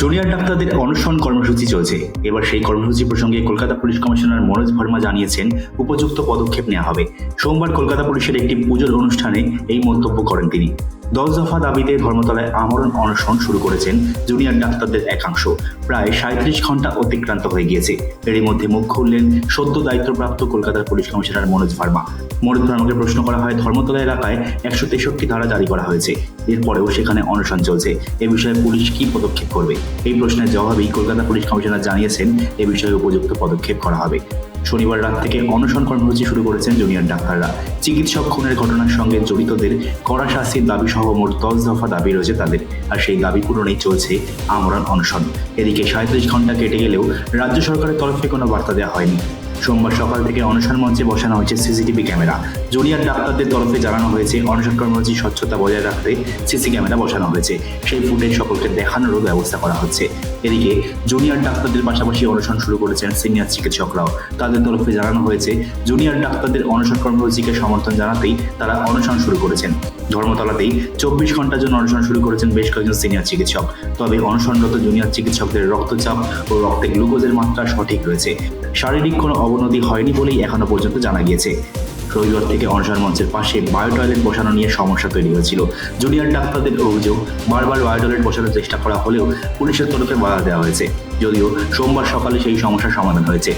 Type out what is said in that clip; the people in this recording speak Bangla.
জুনিয়র ডাক্তারদের অনশন কর্মসূচি চলছে। এবার সেই কর্মসূচি প্রসঙ্গে কলকাতা পুলিশ কমিশনার মনোজ ভার্মা জানিয়েছেন, উপযুক্ত পদক্ষেপ নেওয়া হবে। সোমবার কলকাতা পুলিশের একটি পুজোর অনুষ্ঠানে এই মন্তব্য করেন তিনি। দশ দফা দাবিতে ধর্মতলায় আমরণ অনশন শুরু করেছেন জুনিয়র ডাক্তারদের একাংশ। প্রায় সাঁত্রিশ ঘণ্টা অতিক্রান্ত হয়ে গিয়েছে। এরই মধ্যে মুখ খুললেন সদ্য দায়িত্বপ্রাপ্ত কলকাতার পুলিশ কমিশনার মনোজ ভার্মা। মনোজ ভার্মাকে প্রশ্ন করা হয়, ধর্মতলা এলাকায় একশো তেষট্টি ধারা জারি করা হয়েছে। এরপরেও সেখানে অনশন চলছে। এ বিষয়ে পুলিশ কি পদক্ষেপ করবে? এই প্রশ্নের জবাবেই কলকাতা পুলিশ কমিশনার জানিয়েছেন, এ বিষয়ে উপযুক্ত পদক্ষেপ করা হবে। শনিবার রাত থেকে অনশন কর্মসূচি শুরু করেছেন জুনিয়র ডাক্তাররা। চিকিৎসক খুনের ঘটনার সঙ্গে জড়িতদের কড়া শাস্তির দাবি সহ মোট দশ দফা দাবি রয়েছে তাদের, আর সেই দাবি পূরণেই চলছে আমরণ অনশন। এদিকে সাঁত্রিশ ঘণ্টা কেটে গেলেও রাজ্য সরকারের তরফে কোনো বার্তা দেওয়া হয়নি। সোমবার সকাল থেকে অনশন মঞ্চে বসানো হয়েছে সিসিটিভি ক্যামেরা। জুনিয়র ডাক্তারদের তরফে জানানো হয়েছে, অনশন কর্মসূচি স্বচ্ছতা বজায় রাখতে সিসি ক্যামেরা বসানো হয়েছে। সেই ফুটেজ সকলকে দেখানোরও ব্যবস্থা করা হচ্ছে। এদিকে, জুনিয়র ডাক্তারদের পাশাপাশি অনশন শুরু করেছেন সিনিয়র চিকিৎসকরাও। তাদের তরফে জানানো হয়েছে, জুনিয়র ডাক্তারদের অনশন কর্মসূচিকে সমর্থন জানাতেই তারা অনশন শুরু করেছেন। ধর্মতলাতেই চব্বিশ ঘণ্টার জন্য অনশন শুরু করেছেন বেশ কয়েকজন সিনিয়র চিকিৎসক। তবে অনশনরত জুনিয়র চিকিৎসকদের রক্তচাপ ও রক্তে গ্লুকোজের মাত্রা সঠিক রয়েছে। শারীরিক কোনো অবনতি হয়নি বলেই এখনও পর্যন্ত জানা গিয়েছে। রবিবার থেকে অনশন মঞ্চের পাশে বায়ো টয়লেট বসানো নিয়ে সমস্যা তৈরি হয়েছিল। জুনিয়র ডাক্তারদের অভিযোগ, বারবার বায়ো টয়লেট বসানোর চেষ্টা করা হলেও পুলিশের তরফে বাধা দেওয়া হয়েছে। যদিও সোমবার সকালে সেই সমস্যার সমাধান হয়েছে।